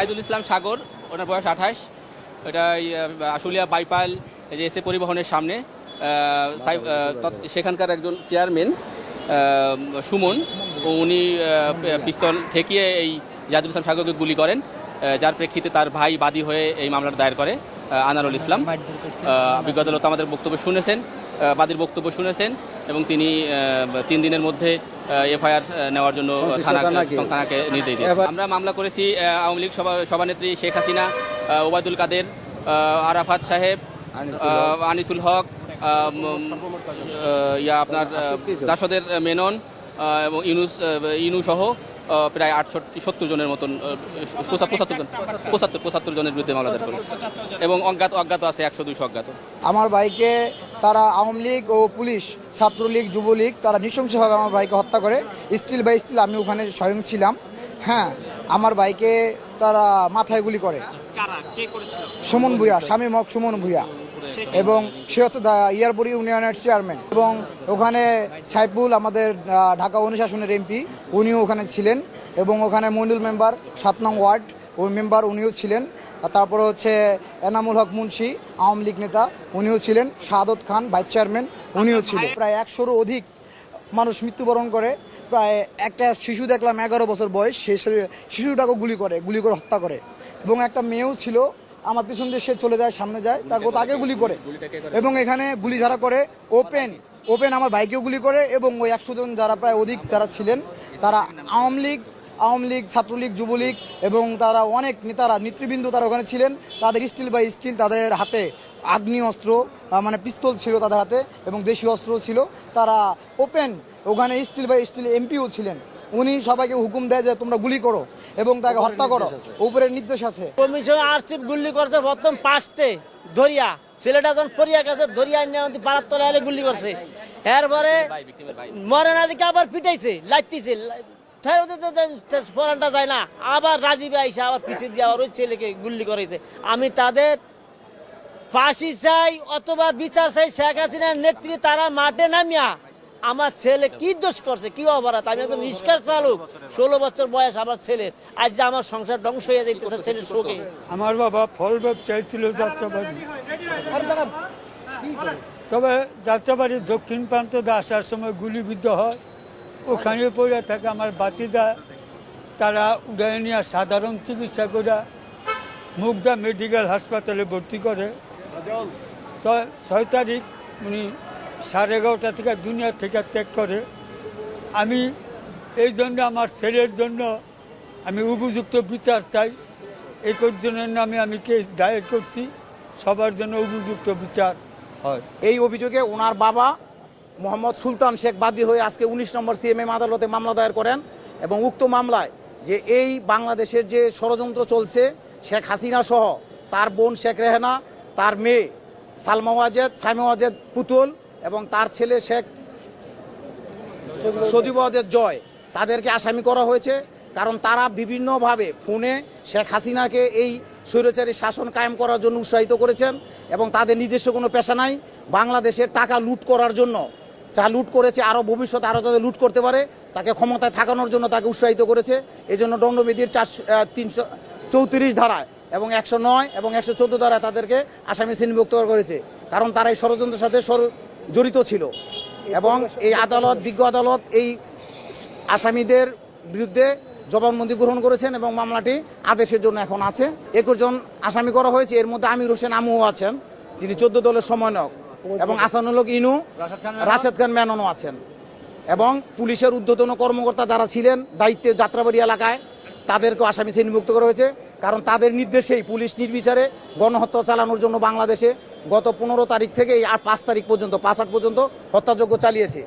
জাহিদুল ইসলাম সাগর, ওনার বয়স আঠাশ। এটা আশুলিয়া বাইপাল যে এসে পরিবহনের সামনে সেখানকার একজন চেয়ারম্যান সুমন, উনি পিস্তল ঠেকিয়ে এই জাহিদুল ইসলাম সাগরকে গুলি করেন যার প্রেক্ষিতে তার ভাই বাদী হয়ে এই মামলার দায়ের করে আনারুল ইসলাম। বিজ্ঞ আদালত আমাদের বক্তব্য শুনেছেন বাদীর বক্তব্য শুনেছেন। এবং তিনি তিন দিনের মধ্যে এফআইআর নেওয়ার জন্য থানাকে নির্দেশ এবার- আমরা মামলা করেছি আওয়ামী লীগ সভা সভানেত্রী শেখ হাসিনা ওবায়দুল কাদের আরাফাত সাহেব আনিসুল হক। ইয়া আপনার। জাসদের মেনন এবং ইনুস ইনু সহ প্রায় আটষট্টি সত্তর জনের মতন পঁচাত্তর জন পঁচাত্তর পঁচাত্তর জনের বিরুদ্ধে মামলা দায়ের করেছে। এবং অজ্ঞাত অজ্ঞাত আছে একশো দুইশো অজ্ঞাত। আমার ভাইকে তারা আওয়ামী লীগ ও পুলিশ ছাত্রলীগ যুবলীগ তারা নৃশংসভাবে আমার ভাইকে হত্যা করে। স্টিল বাই স্টিল আমি ওখানে স্বয়ং ছিলাম। হ্যাঁ আমার ভাইকে তারা মাথায় গুলি করে। সুমন ভুইয়া স্বামী মক সুমন ভুইয়া। এবং সে হচ্ছে ইয়ারপুরি ইউনিয়নের চেয়ারম্যান। এবং ওখানে সাইফুল আমাদের ঢাকা অনুশাসনের এমপি উনিও ওখানে ছিলেন। এবং ওখানে মইনুল মেম্বার সাত নং ওয়ার্ড। ওই মেম্বার উনিও ছিলেন। তারপরে হচ্ছে এনামুল হক মুন্সি আওয়ামী লীগ নেতা উনিও ছিলেন। শাহাদত খান ভাইস চেয়ারম্যান উনিও ছিলেন। প্রায় একশোরও অধিক মানুষ মৃত্যুবরণ করে। প্রায় একটা শিশু দেখলাম এগারো বছর বয়স সে শিশুটাকে গুলি করে গুলি করে হত্যা করে। এবং একটা মেয়েও ছিল আমার পিছন দিয়ে সে চলে যায় সামনে যায় তাকে তাকে গুলি করে। এবং এখানে গুলি যারা করে ওপেন ওপেন আমার বাইকেও গুলি করে এবং ওই একশো জন যারা প্রায় অধিক যারা ছিলেন তারা আওয়ামী লীগ আওয়ামী লীগ ছাত্রলীগ যুবলীগ এবং তারা অনেক নেতারা নেতৃবৃন্দ তারা ওখানে ছিলেন। তাদের স্টিল বাই স্টিল তাদের হাতে আগ্নেয় অস্ত্র মানে পিস্তল ছিল তাদের হাতে এবং দেশীয় অস্ত্র ছিল। তারা ওপেন ওখানে স্টিল বাই স্টিল এমপিও ছিলেন। উনি সবাইকে হুকুম দেয় যে তোমরা গুলি করো এবং তাকে হত্যা করো। উপরের নির্দেশ আছে। কমিশন গুল্লি করছে প্রথম পাঁচটে ধরিয়া ছেলেটা যখন পরিয়া গেছে ধরিয়া নিয়ে পাড়ার তলে আলে গুল্লি করছে। এরপরে মরে না আবার পিটাইছে লাইতিছে। পরানটা যায় না। আবার রাজীবে আইসা আবার পিছিয়ে দিয়ে আবার ওই ছেলেকে গুল্লি করেছে। আমি তাদের ফাঁসি চাই অথবা বিচার চাই শেখ হাসিনার নেত্রী তারা মাঠে নামিয়া আমার ছেলে কি দোষ করছে কি অপরাধ? আমি একদম নিষ্কার চালুক। ষোলো বছর বয়স আমার ছেলের। আজ যে আমার সংসার ধ্বংস হয়ে যাইতেছে ছেলের শোকে। আমার বাবা ফল ব্যবসায়ী ছিল যাত্রাবাড়ি। তবে যাত্রাবাড়ির দক্ষিণ প্রান্ত দিয়ে আসার সময় গুলিবিদ্ধ হয়। ওখানে পড়ে থাকে আমার বাতিদা। তারা উড়াই নিয়ে সাধারণ চিকিৎসা করে মুগদা মেডিকেল হাসপাতালে ভর্তি করে। তো ছয় তারিখ উনি সাড়ে এগারোটা থেকে দুনিয়া থেকে ত্যাগ করে। আমি এই জন্য আমার ছেলের জন্য আমি উপযুক্ত বিচার চাই। এই জন্য নামে আমি কেস দায়ের করছি। সবার জন্য উপযুক্ত বিচার হয়। এই অভিযোগে ওনার বাবা মোহাম্মদ সুলতান শেখ বাদী হয়ে আজকে উনিশ নম্বর সিএমএম আদালতে মামলা দায়ের করেন এবং উক্ত মামলায় যে এই বাংলাদেশের যে ষড়যন্ত্র চলছে, শেখ হাসিনা সহ তার বোন শেখ রেহানা, তার মেয়ে সালমা ওয়াজেদ, সাইমা ওয়াজেদ পুতুল এবং তার ছেলে শেখ সজীব ওয়াজেদ জয়, তাদেরকে আসামি করা হয়েছে কারণ তারা বিভিন্নভাবে ফোনে শেখ হাসিনাকে এই স্বৈরাচারী শাসন কায়েম করার জন্য উৎসাহিত করেছেন এবং তাদের নিজস্ব কোনো পেশা নাই। বাংলাদেশের টাকা লুট করার জন্য যা লুট করেছে, আরও ভবিষ্যতে আরও যাতে লুট করতে পারে, তাকে ক্ষমতায় থাকানোর জন্য তাকে উৎসাহিত করেছে। এই জন্য দণ্ডবিধির চারশো তিনশো চৌত্রিশ ধারায় এবং একশো নয় এবং একশো চোদ্দ ধারায় তাদেরকে আসামি শ্রেণীভুক্ত করেছে। কারণ তারা এই ষড়যন্ত্রের সাথে জড়িত ছিল। এবং এই আদালত, বিজ্ঞ আদালত এই আসামিদের বিরুদ্ধে জবানবন্দি গ্রহণ করেছেন এবং মামলাটি আদেশের জন্য এখন আছে। একুশ জন আসামি করা হয়েছে। এর মধ্যে আমির হোসেন আমুও আছেন, যিনি চোদ্দ দলের সমন্বয়ক। এবং আসানুলক ইনু রাশেদ খান মেননও আছেন। এবং পুলিশের ঊর্ধ্বতন কর্মকর্তা যারা ছিলেন দায়িত্বে যাত্রাবাড়ি এলাকায় তাদেরকেও আসামি শ্রেণীভুক্ত করা হয়েছে। কারণ তাদের নির্দেশেই পুলিশ নির্বিচারে গণহত্যা চালানোর জন্য বাংলাদেশে গত পনেরো তারিখ থেকে আর পাঁচ তারিখ পর্যন্ত পাঁচ আট পর্যন্ত হত্যাযজ্ঞ চালিয়েছে।